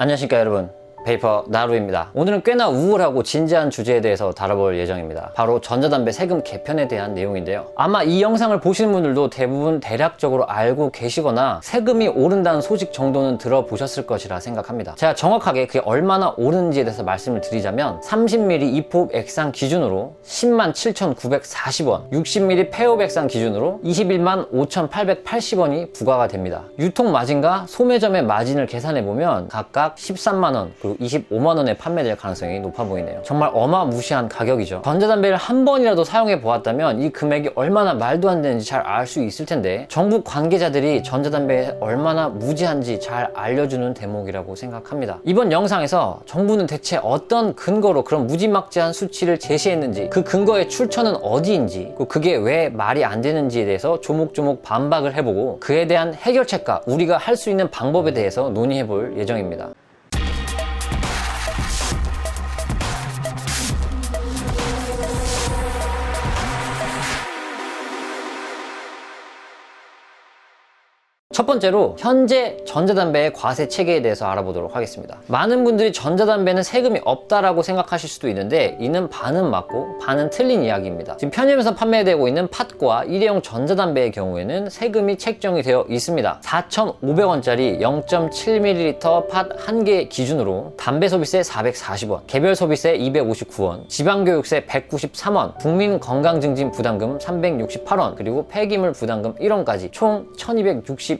안녕하십니까 여러분 베이퍼 나루입니다. 오늘은 꽤나 우울하고 진지한 주제에 대해서 다뤄볼 예정입니다. 바로 전자담배 세금 개편에 대한 내용인데요. 아마 이 영상을 보시는 분들도 대부분 대략적으로 알고 계시거나 세금이 오른다는 소식 정도는 들어보셨을 것이라 생각합니다. 제가 정확하게 그게 얼마나 오르는지에 대해서 말씀을 드리자면 30ml 이포 액상 기준으로 10만 7,940원 60ml 폐업 액상 기준으로 21만 5,880원이 부과가 됩니다. 유통 마진과 소매점의 마진을 계산해 보면 각각 13만 원 그리고 25만원에 판매될 가능성이 높아 보이네요. 정말 어마무시한 가격이죠. 전자담배를 한 번이라도 사용해 보았다면 이 금액이 얼마나 말도 안 되는지 잘 알 수 있을 텐데 정부 관계자들이 전자담배에 얼마나 무지한지 잘 알려주는 대목이라고 생각합니다. 이번 영상에서 정부는 대체 어떤 근거로 그런 무지막지한 수치를 제시했는지 그 근거의 출처는 어디인지 그리고 그게 왜 말이 안 되는지에 대해서 조목조목 반박을 해보고 그에 대한 해결책과 우리가 할 수 있는 방법에 대해서 논의해 볼 예정입니다. 첫 번째로 현재 전자담배의 과세 체계에 대해서 알아보도록 하겠습니다. 많은 분들이 전자담배는 세금이 없다라고 생각하실 수도 있는데 이는 반은 맞고 반은 틀린 이야기입니다. 지금 편의점에서 판매되고 있는 팟과 일회용 전자담배의 경우에는 세금이 책정이 되어 있습니다. 4,500원짜리 0.7ml 팟 한 개 기준으로 담배 소비세 440원, 개별 소비세 259원, 지방교육세 193원, 국민건강증진 부담금 368원, 그리고 폐기물 부담금 1원까지 총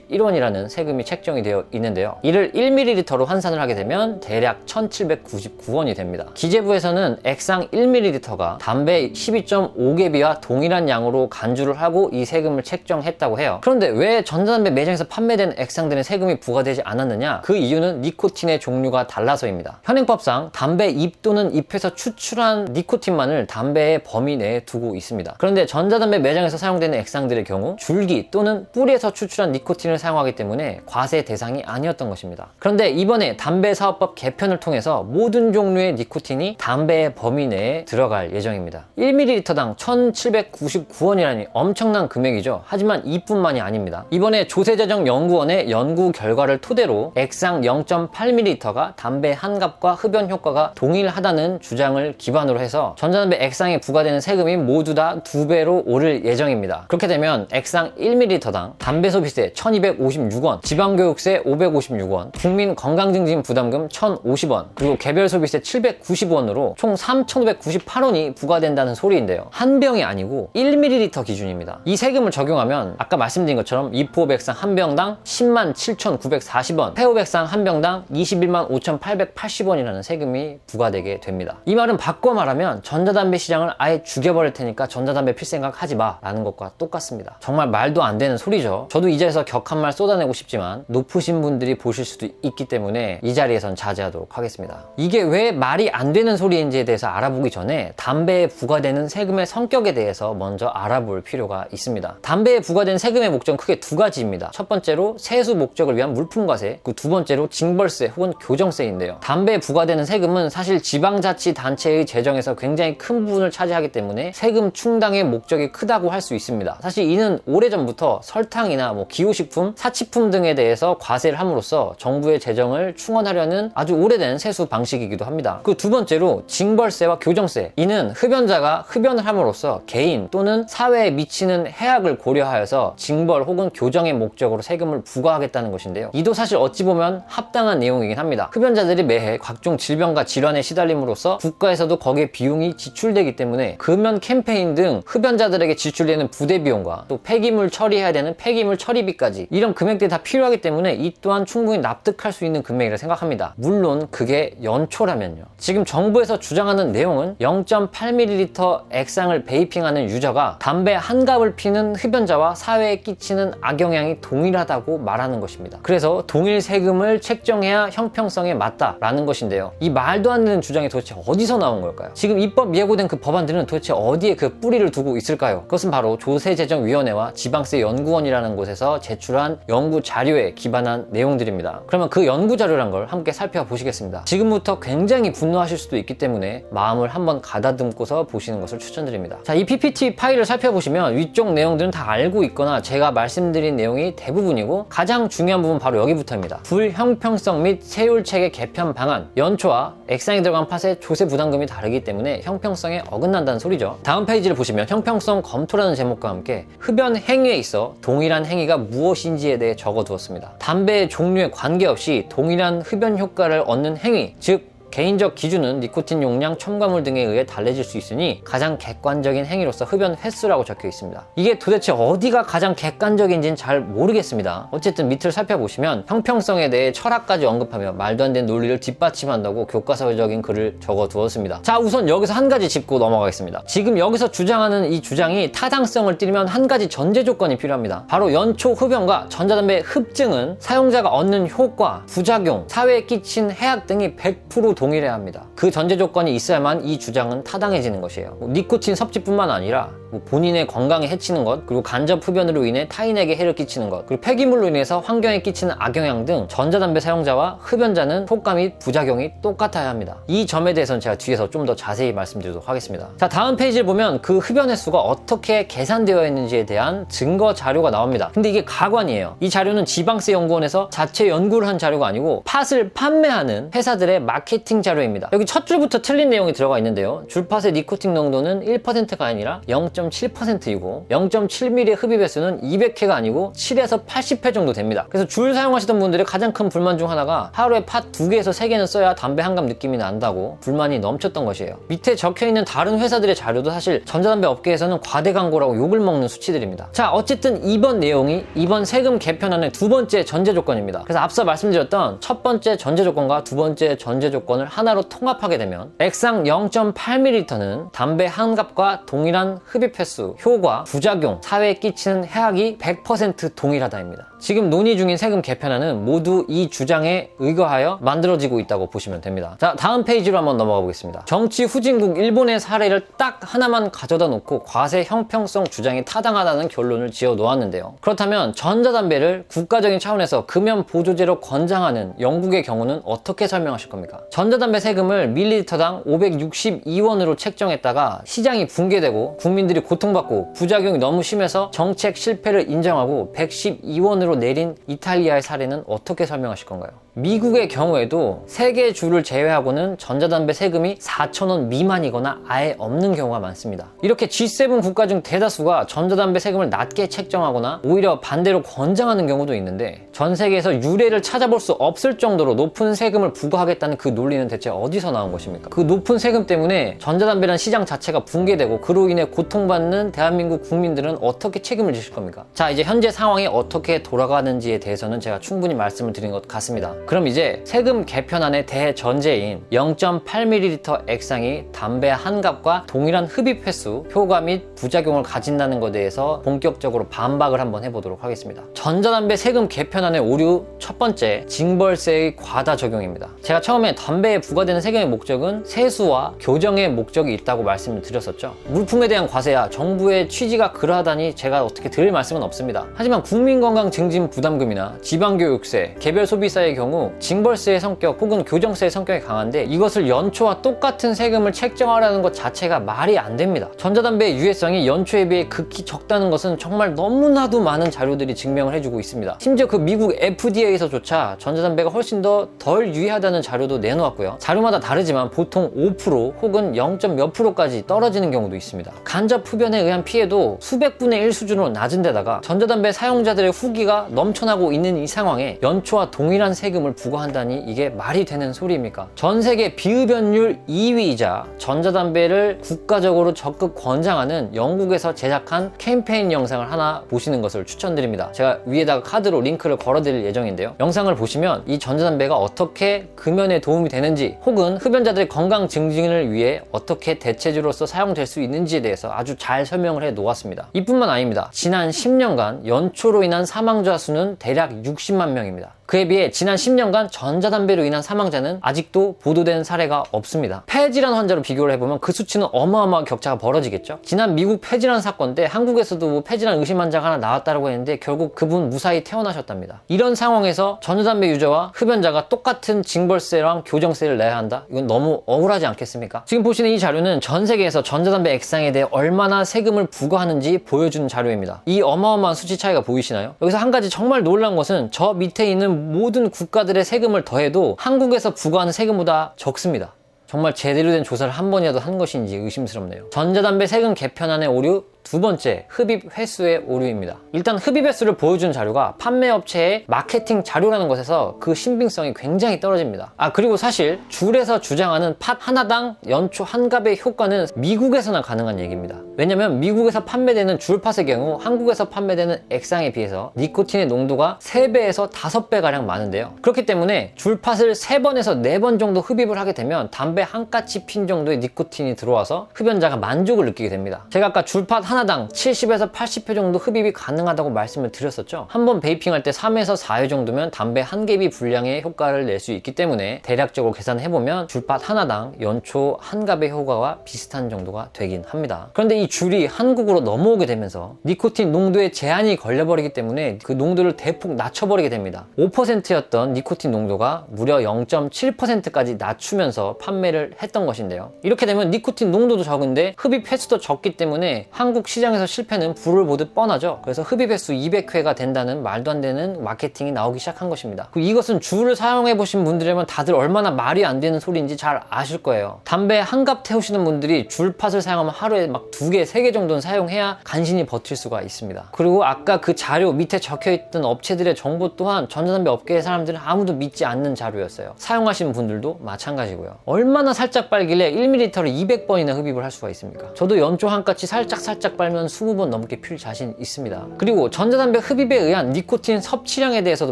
1261원이라는 세금이 책정이 되어 있는데요. 이를 1ml로 환산을 하게 되면 대략 1799원이 됩니다. 기재부에서는 액상 1ml가 담배 12.5개비와 동일한 양으로 간주를 하고 이 세금을 책정했다고 해요. 그런데 왜 전자담배 매장에서 판매된 액상들은 세금이 부과되지 않았느냐? 그 이유는 니코틴의 종류가 달라서입니다. 현행법상 담배 잎 또는 잎에서 추출한 니코틴만을 담배의 범위 내에 두고 있습니다. 그런데 전자담배 매장에서 사용되는 액상들의 경우 줄기 또는 뿌리에서 추출한 니코틴을 사용하기 때문에 과세 대상이 아니었던 것입니다. 그런데 이번에 담배 사업법 개편을 통해서 모든 종류의 니코틴이 담배의 범위 내에 들어갈 예정입니다. 1ml당 1,799원이라니 엄청난 금액이죠. 하지만 이뿐만이 아닙니다. 이번에 조세재정연구원의 연구 결과를 토대로 액상 0.8ml가 담배 한갑과 흡연 효과가 동일하다는 주장을 기반으로 해서 전자담배 액상에 부과되는 세금이 모두 다 두 배로 오를 예정입니다. 그렇게 되면 액상 1ml당 담배 소비세 1256원, 지방교육세 556원, 국민건강증진 부담금 1050원, 그리고 개별 소비세 790원으로 총 3598원이 부과된다는 소리인데요. 한 병이 아니고 1ml 기준입니다. 이 세금을 적용하면 아까 말씀드린 것처럼 이포백상 한 병당 10만 7,940원, 폐호백상 한 병당 21만 5,880원이라는 세금이 부과되게 됩니다. 이 말은 바꿔 말하면 전자담배 시장을 아예 죽여버릴 테니까 전자담배 필 생각 하지 마 라는 것과 똑같습니다. 정말 말도 안 되는 소리죠. 저도 이 자리에서 격한 말 쏟아내고 싶지만 높으신 분들이 보실 수도 있기 때문에 이 자리에선 자제하도록 하겠습니다. 이게 왜 말이 안 되는 소리인지에 대해서 알아보기 전에 담배에 부과되는 세금의 성격에 대해서 먼저 알아볼 필요가 있습니다. 담배에 부과된 세금의 목적은 크게 두 가지입니다. 첫 번째로 세수 목적을 위한 물품과세, 그 두 번째로 징벌세 혹은 교정세인데요. 담배에 부과되는 세금은 사실 지방자치단체의 재정에서 굉장히 큰 부분을 차지하기 때문에 세금 충당의 목적이 크다고 할 수 있습니다. 사실 이는 오래전부터 설탕이나 뭐 기호식품, 사치품 등에 대해서 과세를 함으로써 정부의 재정을 충원하려는 아주 오래된 세수 방식이기도 합니다. 그 두 번째로 징벌세와 교정세. 이는 흡연자가 흡연을 함으로써 개인 또는 사회에 미치는 해악을 고려하여서 징벌 혹은 교정의 목적으로 세금을 부과하겠다는 것인데요. 이도 사실 어찌 보면 합당한 내용이긴 합니다. 흡연자들이 매해 각종 질병과 질환에 시달림으로써 국가에서도 거기에 비용이 지출되기 때문에 금연 캠페인 등 흡연자들에게 지출되는 부대 비용과 또 폐기물 처리해야 되는 폐기물 처리비까지 이런 금액들이 다 필요하기 때문에 이 또한 충분히 납득할 수 있는 금액이라 생각합니다. 물론 그게 연초라면요. 지금 정부에서 주장하는 내용은 0.8ml 액상을 베이핑하는 유저가 담배 한 갑을 피는 흡연자와 사회에 끼치는 악영향이 동일하다고 말하는 것입니다. 그래서 동일 세금을 책정해야 형평성에 맞다라는 것인데요. 이 말도 안 되는 주장이 도대체 어디서 나온 걸까요? 지금 입법 예고된 그 법안들은 도대체 어디에 그 뿌리를 두고 있을까요? 그것은 바로 조세재정위원회와 지방세 연구원이라는 곳에서 제출한 그러한 연구 자료에 기반한 내용들입니다. 그러면 그 연구 자료란 걸 함께 살펴보시겠습니다. 지금부터 굉장히 분노하실 수도 있기 때문에 마음을 한번 가다듬고서 보시는 것을 추천드립니다. 자, 이 PPT 파일을 살펴보시면 위쪽 내용들은 다 알고 있거나 제가 말씀드린 내용이 대부분이고 가장 중요한 부분 바로 여기부터입니다. 불형평성 및 세율체계 개편 방안, 연초와 액상이 들어간 팟의 조세 부담금이 다르기 때문에 형평성에 어긋난다는 소리죠. 다음 페이지를 보시면 형평성 검토라는 제목과 함께 흡연 행위에 있어 동일한 행위가 무엇 인지에 대해 적어두었습니다. 담배의 종류에 관계없이 동일한 흡연 효과를 얻는 행위, 즉 개인적 기준은 니코틴 용량, 첨가물 등에 의해 달라질 수 있으니 가장 객관적인 행위로서 흡연 횟수라고 적혀 있습니다. 이게 도대체 어디가 가장 객관적인지는 잘 모르겠습니다. 어쨌든 밑을 살펴보시면 형평성에 대해 철학까지 언급하며 말도 안 되는 논리를 뒷받침한다고 교과서적인 글을 적어 두었습니다. 자, 우선 여기서 한 가지 짚고 넘어가겠습니다. 지금 여기서 주장하는 이 주장이 타당성을 띠려면 한 가지 전제 조건이 필요합니다. 바로 연초 흡연과 전자담배 흡증은 사용자가 얻는 효과, 부작용, 사회에 끼친 해악 등이 100% 동일해야 합니다. 그 전제 조건이 있어야만 이 주장은 타당해지는 것이에요. 뭐 니코틴 섭취뿐만 아니라 뭐 본인의 건강에 해치는 것, 그리고 간접 흡연으로 인해 타인에게 해를 끼치는 것, 그리고 폐기물로 인해서 환경에 끼치는 악영향 등 전자담배 사용자와 흡연자는 효과 및 부작용이 똑같아야 합니다. 이 점에 대해서는 제가 뒤에서 좀 더 자세히 말씀드리도록 하겠습니다. 자, 다음 페이지를 보면 그 흡연 횟수가 어떻게 계산되어 있는지에 대한 증거 자료가 나옵니다. 근데 이게 가관이에요. 이 자료는 지방세 연구원에서 자체 연구를 한 자료가 아니고 팥을 판매하는 회사들의 마케팅 자료입니다. 여기 첫 줄부터 틀린 내용이 들어가 있는데요. 줄팥의 니코틴 농도는 1%가 아니라 0.7%이고 0.7ml 흡입 횟수는 200회가 아니고 7에서 80회 정도 됩니다. 그래서 줄 사용하시던 분들의 가장 큰 불만 중 하나가 하루에 팥 2개에서 3개는 써야 담배 한감 느낌이 난다고 불만이 넘쳤던 것이에요. 밑에 적혀 있는 다른 회사들의 자료도 사실 전자담배 업계에서는 과대 광고라고 욕을 먹는 수치들입니다. 자, 어쨌든 이번 내용이 이번 세금 개편안의 두 번째 전제 조건입니다. 그래서 앞서 말씀드렸던 첫 번째 전제 조건과 두 번째 전제 조건 을 하나로 통합하게 되면 액상 0.8ml는 담배 한 갑과 동일한 흡입 횟수, 효과, 부작용, 사회에 끼치는 해악이 100% 동일하다입니다. 지금 논의 중인 세금 개편안은 모두 이 주장에 의거하여 만들어지고 있다고 보시면 됩니다. 자, 다음 페이지로 한번 넘어가 보겠습니다. 정치 후진국 일본의 사례를 딱 하나만 가져다 놓고 과세 형평성 주장이 타당하다는 결론을 지어 놓았는데요. 그렇다면 전자담배를 국가적인 차원에서 금연 보조제로 권장하는 영국의 경우는 어떻게 설명하실 겁니까? 전 자담배 세금을 밀리리터당 562원으로 책정했다가 시장이 붕괴되고 국민들이 고통받고 부작용이 너무 심해서 정책 실패를 인정하고 112원으로 내린 이탈리아의 사례는 어떻게 설명하실 건가요? 미국의 경우에도 세개 주를 제외하고는 전자담배 세금이 4,000원 미만이거나 아예 없는 경우가 많습니다. 이렇게 G7 국가 중 대다수가 전자담배 세금을 낮게 책정하거나 오히려 반대로 권장하는 경우도 있는데 전 세계에서 유례를 찾아볼 수 없을 정도로 높은 세금을 부과하겠다는 그 논리는 대체 어디서 나온 것입니까? 그 높은 세금 때문에 전자담배란 시장 자체가 붕괴되고 그로 인해 고통받는 대한민국 국민들은 어떻게 책임을 지실 겁니까? 자 이제 현재 상황이 어떻게 돌아가는지에 대해서는 제가 충분히 말씀을 드린 것 같습니다. 그럼 이제 세금 개편안의 대전제인 0.8ml 액상이 담배 한 갑과 동일한 흡입 횟수, 효과 및 부작용을 가진다는 것에 대해서 본격적으로 반박을 한번 해보도록 하겠습니다. 전자담배 세금 개편안의 오류 첫 번째, 징벌세의 과다 적용입니다. 제가 처음에 담배에 부과되는 세금의 목적은 세수와 교정의 목적이 있다고 말씀을 드렸었죠. 물품에 대한 과세야 정부의 취지가 그러하다니 제가 어떻게 드릴 말씀은 없습니다. 하지만 국민건강 증진 부담금이나 지방교육세, 개별 소비세의 경우 징벌세의 성격 혹은 교정세의 성격이 강한데 이것을 연초와 똑같은 세금을 책정하라는 것 자체가 말이 안 됩니다. 전자담배의 유해성이 연초에 비해 극히 적다는 것은 정말 너무나도 많은 자료들이 증명을 해주고 있습니다. 심지어 그 미국 FDA에서조차 전자담배가 훨씬 더 덜 유해하다는 자료도 내놓았고요. 자료마다 다르지만 보통 5% 혹은 0. 몇 프로까지 떨어지는 경우도 있습니다. 간접 흡연에 의한 피해도 수백분의 1 수준으로 낮은 데다가 전자담배 사용자들의 후기가 넘쳐나고 있는 이 상황에 연초와 동일한 세금 을 부과한다니 이게 말이 되는 소리입니까? 전 세계 비흡연율 2위이자 전자담배를 국가적으로 적극 권장하는 영국에서 제작한 캠페인 영상을 하나 보시는 것을 추천드립니다. 제가 위에다가 카드로 링크를 걸어드릴 예정인데요. 영상을 보시면 이 전자담배가 어떻게 금연에 도움이 되는지 혹은 흡연자들의 건강 증진을 위해 어떻게 대체제로서 사용될 수 있는지에 대해서 아주 잘 설명을 해 놓았습니다. 이뿐만 아닙니다. 지난 10년간 연초로 인한 사망자 수는 대략 60만 명입니다. 그에 비해 지난 10년간 전자담배로 인한 사망자는 아직도 보도된 사례가 없습니다. 폐질환 환자로 비교를 해보면 그 수치는 어마어마한 격차가 벌어지겠죠. 지난 미국 폐질환 사건 때 한국에서도 뭐 폐질환 의심 환자가 하나 나왔다고 했는데 결국 그분 무사히 태어나셨답니다. 이런 상황에서 전자담배 유저와 흡연자가 똑같은 징벌세랑 교정세를 내야 한다? 이건 너무 억울하지 않겠습니까? 지금 보시는 이 자료는 전 세계에서 전자담배 액상에 대해 얼마나 세금을 부과하는지 보여주는 자료입니다. 이 어마어마한 수치 차이가 보이시나요? 여기서 한 가지 정말 놀란 것은 저 밑에 있는 모든 국가들의 세금을 더해도 한국에서 부과하는 세금보다 적습니다. 정말 제대로 된 조사를 한 번이라도 한 것인지 의심스럽네요. 전자담배 세금 개편안의 오류 두 번째, 흡입 횟수의 오류입니다. 일단 흡입 횟수를 보여준 자료가 판매업체의 마케팅 자료라는 것에서 그 신빙성이 굉장히 떨어집니다. 아, 그리고 사실 줄에서 주장하는 팥 하나당 연초 한 갑의 효과는 미국에서나 가능한 얘기입니다. 왜냐면 미국에서 판매되는 줄팥의 경우 한국에서 판매되는 액상에 비해서 니코틴의 농도가 3배에서 5배 가량 많은데요. 그렇기 때문에 줄팥을 3번에서 4번 정도 흡입을 하게 되면 담배 한 까치 핀 정도의 니코틴이 들어와서 흡연자가 만족을 느끼게 됩니다. 제가 아까 줄팥 하나 당 70에서 80회 정도 흡입이 가능하다고 말씀을 드렸었죠. 한 번 베이핑할 때 3에서 4회 정도면 담배 한 개비 분량의 효과를 낼 수 있기 때문에 대략적으로 계산해보면 줄팥 하나당 연초 한 갑의 효과와 비슷한 정도가 되긴 합니다. 그런데 이 줄이 한국으로 넘어오게 되면서 니코틴 농도에 제한이 걸려버리기 때문에 그 농도를 대폭 낮춰버리게 됩니다. 5%였던 니코틴 농도가 무려 0.7%까지 낮추면서 판매를 했던 것인데요. 이렇게 되면 니코틴 농도도 적은데 흡입 횟수도 적기 때문에 한국 시장에서 실패는 불을 보듯 뻔하죠. 그래서 흡입 횟수 200회가 된다는 말도 안 되는 마케팅이 나오기 시작한 것입니다. 그 이것은 줄을 사용해 보신 분들이라면 다들 얼마나 말이 안 되는 소리인지 잘 아실 거예요. 담배 한갑 태우시는 분들이 줄팟을 사용하면 하루에 막 두 개, 세 개 정도는 사용해야 간신히 버틸 수가 있습니다. 그리고 아까 그 자료 밑에 적혀 있던 업체들의 정보 또한 전자담배 업계의 사람들은 아무도 믿지 않는 자료였어요. 사용하시는 분들도 마찬가지고요. 얼마나 살짝 빨길래 1ml를 200번이나 흡입을 할 수가 있습니까? 저도 연초 한 까치 살짝 살짝 빨면 20번 넘게 필 자신 있습니다. 그리고 전자담배 흡입에 의한 니코틴 섭취량에 대해서도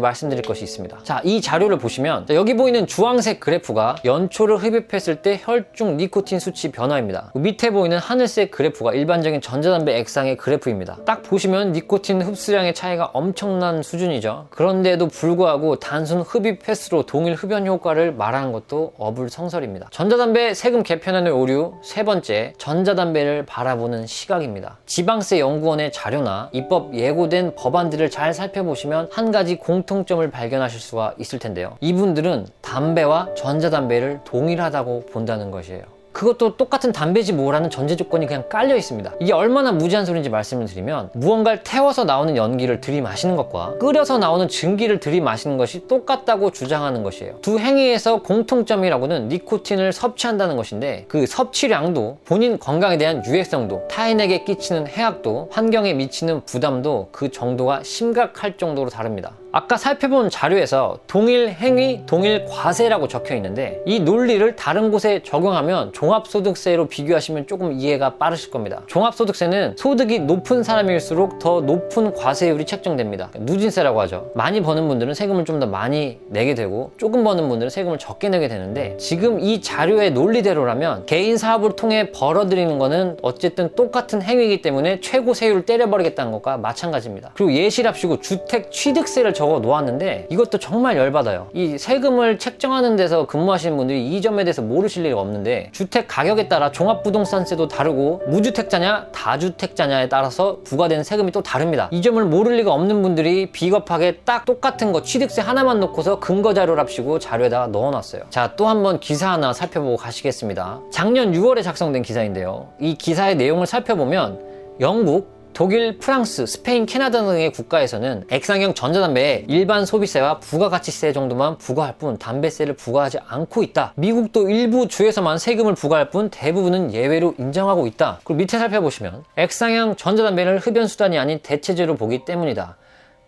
말씀드릴 것이 있습니다. 자, 이 자료를 보시면 자, 여기 보이는 주황색 그래프가 연초를 흡입했을 때 혈중 니코틴 수치 변화입니다. 그 밑에 보이는 하늘색 그래프가 일반적인 전자담배 액상의 그래프입니다. 딱 보시면 니코틴 흡수량의 차이가 엄청난 수준이죠. 그런데도 불구하고 단순 흡입 횟수로 동일 흡연 효과를 말하는 것도 어불성설입니다. 전자담배 세금 개편안의 오류 세 번째, 전자담배를 바라보는 시각입니다. 지방세 연구원의 자료나 입법 예고된 법안들을 잘 살펴보시면 한 가지 공통점을 발견하실 수가 있을 텐데요. 이분들은 담배와 전자담배를 동일하다고 본다는 것이에요. 그것도 똑같은 담배지 뭐라는 전제 조건이 그냥 깔려 있습니다. 이게 얼마나 무지한 소리인지 말씀을 드리면 무언가를 태워서 나오는 연기를 들이마시는 것과 끓여서 나오는 증기를 들이마시는 것이 똑같다고 주장하는 것이에요. 두 행위에서 공통점이라고는 니코틴을 섭취한다는 것인데 그 섭취량도 본인 건강에 대한 유해성도 타인에게 끼치는 해악도 환경에 미치는 부담도 그 정도가 심각할 정도로 다릅니다. 아까 살펴본 자료에서 동일 행위, 동일 과세라고 적혀 있는데 이 논리를 다른 곳에 적용하면 종합소득세로 비교하시면 조금 이해가 빠르실 겁니다. 종합소득세는 소득이 높은 사람일수록 더 높은 과세율이 책정됩니다. 누진세라고 하죠. 많이 버는 분들은 세금을 좀 더 많이 내게 되고 조금 버는 분들은 세금을 적게 내게 되는데 지금 이 자료의 논리대로라면 개인 사업을 통해 벌어들이는 거는 어쨌든 똑같은 행위이기 때문에 최고 세율을 때려버리겠다는 것과 마찬가지입니다. 그리고 예시랍시고 주택 취득세를 적어 놓았는데 이것도 정말 열받아요. 이 세금을 책정하는 데서 근무하시는 분들이 이 점에 대해서 모르실 리가 없는데 주택 가격에 따라 종합부동산세도 다르고 무주택자냐 다주택자냐에 따라서 부과되는 세금이 또 다릅니다. 이 점을 모를 리가 없는 분들이 비겁하게 딱 똑같은 거 취득세 하나만 놓고서 근거 자료랍시고 자료에다가 넣어놨어요. 자, 또 한번 기사 하나 살펴보고 가시겠습니다. 작년 6월에 작성된 기사인데요. 이 기사의 내용을 살펴보면 영국, 독일, 프랑스, 스페인, 캐나다 등의 국가에서는 액상형 전자담배에 일반 소비세와 부가가치세 정도만 부과할 뿐 담배세를 부과하지 않고 있다. 미국도 일부 주에서만 세금을 부과할 뿐 대부분은 예외로 인정하고 있다. 그리고 밑에 살펴보시면 액상형 전자담배를 흡연 수단이 아닌 대체제로 보기 때문이다.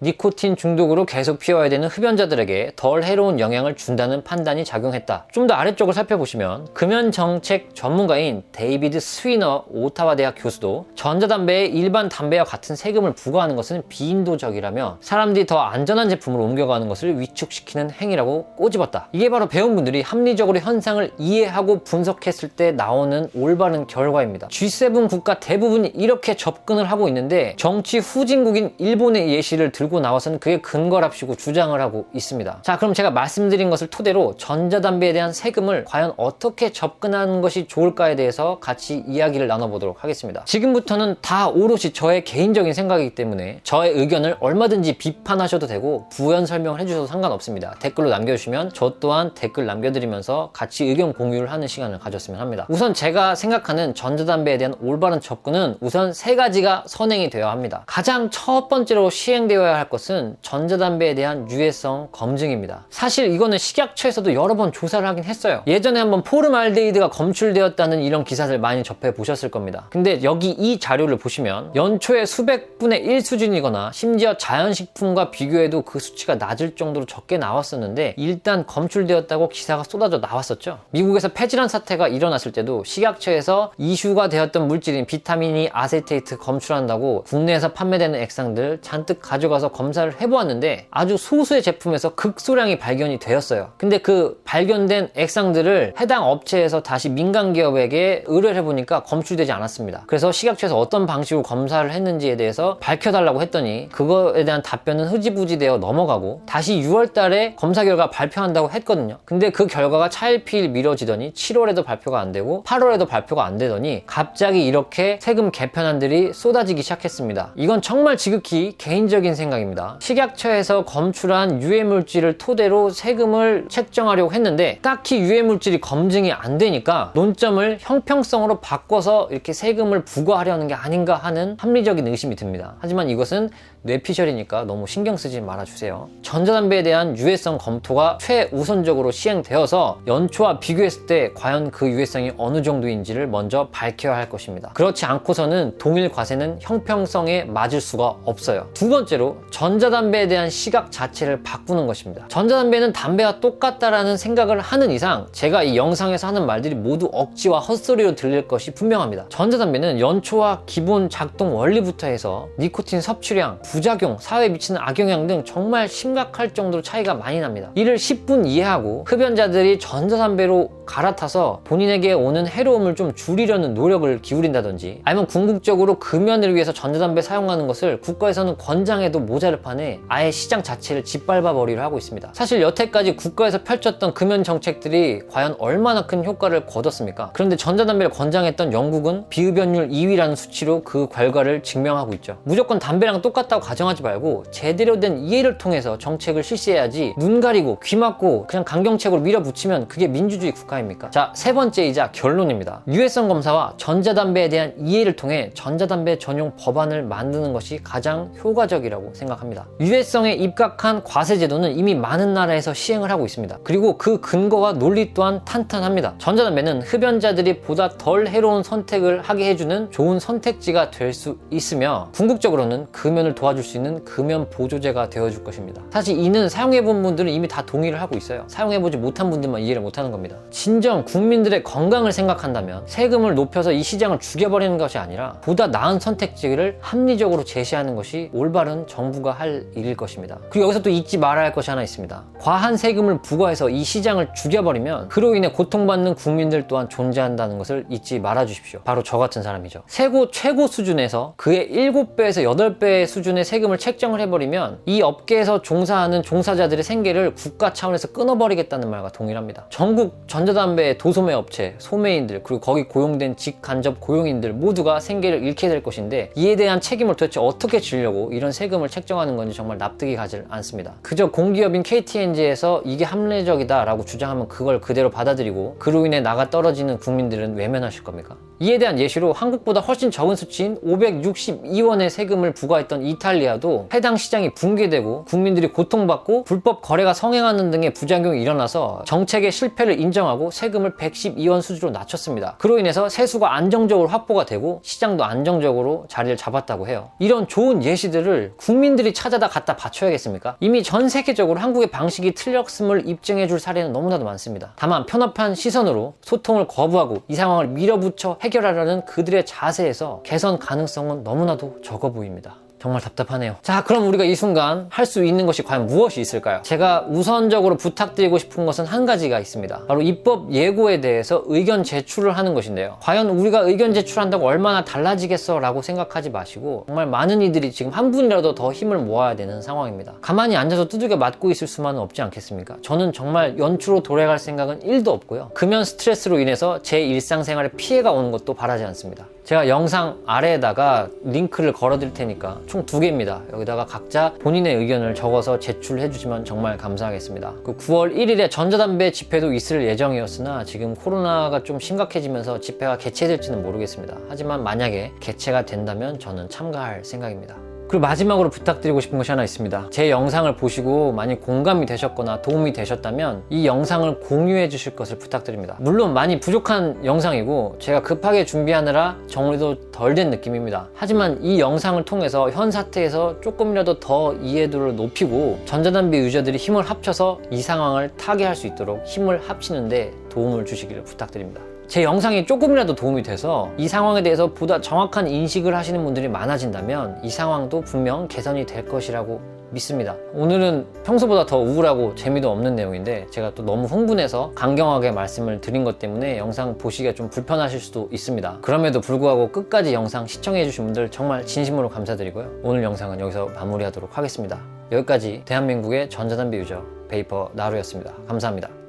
니코틴 중독으로 계속 피워야 되는 흡연자들에게 덜 해로운 영향을 준다는 판단이 작용했다. 좀 더 아래쪽을 살펴보시면 금연 정책 전문가인 데이비드 스위너 오타와 대학 교수도 전자담배에 일반 담배와 같은 세금을 부과하는 것은 비인도적이라며 사람들이 더 안전한 제품으로 옮겨가는 것을 위축시키는 행위라고 꼬집었다. 이게 바로 배운 분들이 합리적으로 현상을 이해하고 분석했을 때 나오는 올바른 결과입니다. G7 국가 대부분이 이렇게 접근을 하고 있는데 정치 후진국인 일본의 예시를 들고 들고 나와서는 그게 근거랍시고 주장을 하고 있습니다. 자, 그럼 제가 말씀드린 것을 토대로 전자담배에 대한 세금을 과연 어떻게 접근하는 것이 좋을까에 대해서 같이 이야기를 나눠보도록 하겠습니다. 지금부터는 다 오롯이 저의 개인적인 생각이기 때문에 저의 의견을 얼마든지 비판하셔도 되고 부연 설명을 해주셔도 상관없습니다. 댓글로 남겨주시면 저 또한 댓글 남겨드리면서 같이 의견 공유를 하는 시간을 가졌으면 합니다. 우선 제가 생각하는 전자담배에 대한 올바른 접근은 우선 세 가지가 선행이 되어야 합니다. 가장 첫 번째로 시행되어야 할 것은 전자담배에 대한 유해성 검증입니다. 사실 이거는 식약처에서도 여러 번 조사를 하긴 했어요. 예전에 한번 포름알데히드가 검출되었다는 이런 기사들 많이 접해 보셨을 겁니다. 근데 여기 이 자료를 보시면 연초에 수백 분의 1 수준이거나 심지어 자연식품과 비교해도 그 수치가 낮을 정도로 적게 나왔었는데 일단 검출되었다고 기사가 쏟아져 나왔었죠. 미국에서 폐질환 사태가 일어났을 때도 식약처에서 이슈가 되었던 물질인 비타민이 아세테이트 검출한다고 국내에서 판매되는 액상들 잔뜩 가져가서 검사를 해보았는데 아주 소수의 제품에서 극소량이 발견이 되었어요. 근데 그 발견된 액상들을 해당 업체에서 다시 민간 기업에게 의뢰를 해보니까 검출되지 않았습니다. 그래서 식약처에서 어떤 방식으로 검사를 했는지에 대해서 밝혀달라고 했더니 그거에 대한 답변은 흐지부지 되어 넘어가고 다시 6월 달에 검사 결과 발표한다고 했거든요. 근데 그 결과가 차일피일 미뤄지더니 7월에도 발표가 안 되고 8월에도 발표가 안 되더니 갑자기 이렇게 세금 개편안들이 쏟아지기 시작했습니다. 이건 정말 지극히 개인적인 생각 입니다. 식약처에서 검출한 유해 물질을 토대로 세금을 책정하려고 했는데 딱히 유해 물질이 검증이 안 되니까 논점을 형평성으로 바꿔서 이렇게 세금을 부과하려는 게 아닌가 하는 합리적인 의심이 듭니다. 하지만 이것은 뇌피셜이니까 너무 신경 쓰지 말아주세요. 전자담배에 대한 유해성 검토가 최우선적으로 시행되어서 연초와 비교했을 때 과연 그 유해성이 어느 정도인지를 먼저 밝혀야 할 것입니다. 그렇지 않고서는 동일 과세는 형평성에 맞을 수가 없어요. 두 번째로 전자담배에 대한 시각 자체를 바꾸는 것입니다. 전자담배는 담배와 똑같다라는 생각을 하는 이상 제가 이 영상에서 하는 말들이 모두 억지와 헛소리로 들릴 것이 분명합니다. 전자담배는 연초와 기본 작동 원리부터 해서 니코틴 섭취량, 부작용, 사회에 미치는 악영향 등 정말 심각할 정도로 차이가 많이 납니다. 이를 10분 이해하고 흡연자들이 전자담배로 갈아타서 본인에게 오는 해로움을 좀 줄이려는 노력을 기울인다든지 아니면 궁극적으로 금연을 위해서 전자담배 사용하는 것을 국가에서는 권장해도 모자를 판에 아예 시장 자체를 짓밟아 버리려 하고 있습니다. 사실 여태까지 국가에서 펼쳤던 금연 정책들이 과연 얼마나 큰 효과를 거뒀습니까? 그런데 전자담배를 권장했던 영국은 비흡연율 2위라는 수치로 그 결과를 증명하고 있죠. 무조건 담배랑 똑같다고 가정하지 말고 제대로 된 이해를 통해서 정책을 실시해야지 눈 가리고 귀 막고 그냥 강경책으로 밀어붙이면 그게 민주주의 국가입니까? 자, 세 번째이자 결론입니다. 유해성 검사와 전자담배에 대한 이해를 통해 전자담배 전용 법안을 만드는 것이 가장 효과적이라고 생각합니다. 유해성에 입각한 과세 제도는 이미 많은 나라에서 시행을 하고 있습니다. 그리고 그 근거와 논리 또한 탄탄합니다. 전자담배는 흡연자들이 보다 덜 해로운 선택을 하게 해주는 좋은 선택지가 될 수 있으며 궁극적으로는 금연을 도와 줄 수 있는 금연 보조제가 되어줄 것입니다. 사실 이는 사용해본 분들은 이미 다 동의를 하고 있어요. 사용해보지 못한 분들만 이해를 못하는 겁니다. 진정 국민들의 건강을 생각한다면 세금을 높여서 이 시장을 죽여버리는 것이 아니라 보다 나은 선택지를 합리적으로 제시하는 것이 올바른 정부가 할 일일 것입니다. 그리고 여기서 또 잊지 말아야 할 것이 하나 있습니다. 과한 세금을 부과해서 이 시장을 죽여버리면 그로 인해 고통받는 국민들 또한 존재한다는 것을 잊지 말아 주십시오. 바로 저 같은 사람이죠. 세고 최고 수준에서 그의 7배에서 8배의 수준의 세금을 책정을 해버리면 이 업계에서 종사하는 종사자들의 생계를 국가 차원에서 끊어버리겠다는 말과 동일합니다. 전국 전자담배 도소매 업체, 소매인들, 그리고 거기 고용된 직간접 고용인들 모두가 생계를 잃게 될 것인데 이에 대한 책임을 도대체 어떻게 지려고 이런 세금을 책정하는 건지 정말 납득이 가질 않습니다. 그저 공기업인 KTNG에서 이게 합리적이다라고 주장하면 그걸 그대로 받아들이고 그로 인해 나가 떨어지는 국민들은 외면하실 겁니까? 이에 대한 예시로 한국보다 훨씬 적은 수치인 562원의 세금을 부과했던 이탈리아도 해당 시장이 붕괴되고 국민들이 고통받고 불법 거래가 성행하는 등의 부작용이 일어나서 정책의 실패를 인정하고 세금을 112원 수준으로 낮췄습니다. 그로 인해서 세수가 안정적으로 확보가 되고 시장도 안정적으로 자리를 잡았다고 해요. 이런 좋은 예시들을 국민들이 찾아다 갖다 바쳐야겠습니까? 이미 전 세계적으로 한국의 방식이 틀렸음을 입증해 줄 사례는 너무나도 많습니다. 다만 편협한 시선으로 소통을 거부하고 이 상황을 밀어붙여 해결하려는 그들의 자세에서 개선 가능성은 너무나도 적어 보입니다. 정말 답답하네요. 자, 그럼 우리가 이 순간 할 수 있는 것이 과연 무엇이 있을까요? 제가 우선적으로 부탁드리고 싶은 것은 한 가지가 있습니다. 바로 입법 예고에 대해서 의견 제출을 하는 것인데요. 과연 우리가 의견 제출한다고 얼마나 달라지겠어? 라고 생각하지 마시고 정말 많은 이들이 지금 한 분이라도 더 힘을 모아야 되는 상황입니다. 가만히 앉아서 두들겨 맞고 있을 수만은 없지 않겠습니까? 저는 정말 연초로 돌아갈 생각은 1도 없고요. 금연 스트레스로 인해서 제 일상생활에 피해가 오는 것도 바라지 않습니다. 제가 영상 아래에다가 링크를 걸어 드릴 테니까 총 두 개입니다. 여기다가 각자 본인의 의견을 적어서 제출해 주시면 정말 감사하겠습니다. 그 9월 1일에 전자담배 집회도 있을 예정이었으나 지금 코로나가 좀 심각해지면서 집회가 개최될지는 모르겠습니다. 하지만 만약에 개최가 된다면 저는 참가할 생각입니다. 그리고 마지막으로 부탁드리고 싶은 것이 하나 있습니다. 제 영상을 보시고 많이 공감이 되셨거나 도움이 되셨다면 이 영상을 공유해 주실 것을 부탁드립니다. 물론 많이 부족한 영상이고 제가 급하게 준비하느라 정리도 덜 된 느낌입니다. 하지만 이 영상을 통해서 현 사태에서 조금이라도 더 이해도를 높이고 전자담배 유저들이 힘을 합쳐서 이 상황을 타개할 수 있도록 힘을 합치는데 도움을 주시기를 부탁드립니다. 제 영상이 조금이라도 도움이 돼서 이 상황에 대해서 보다 정확한 인식을 하시는 분들이 많아진다면 이 상황도 분명 개선이 될 것이라고 믿습니다. 오늘은 평소보다 더 우울하고 재미도 없는 내용인데 제가 또 너무 흥분해서 강경하게 말씀을 드린 것 때문에 영상 보시기가 좀 불편하실 수도 있습니다. 그럼에도 불구하고 끝까지 영상 시청해주신 분들 정말 진심으로 감사드리고요. 오늘 영상은 여기서 마무리하도록 하겠습니다. 여기까지 대한민국의 전자담배 유저 베이퍼 나루였습니다. 감사합니다.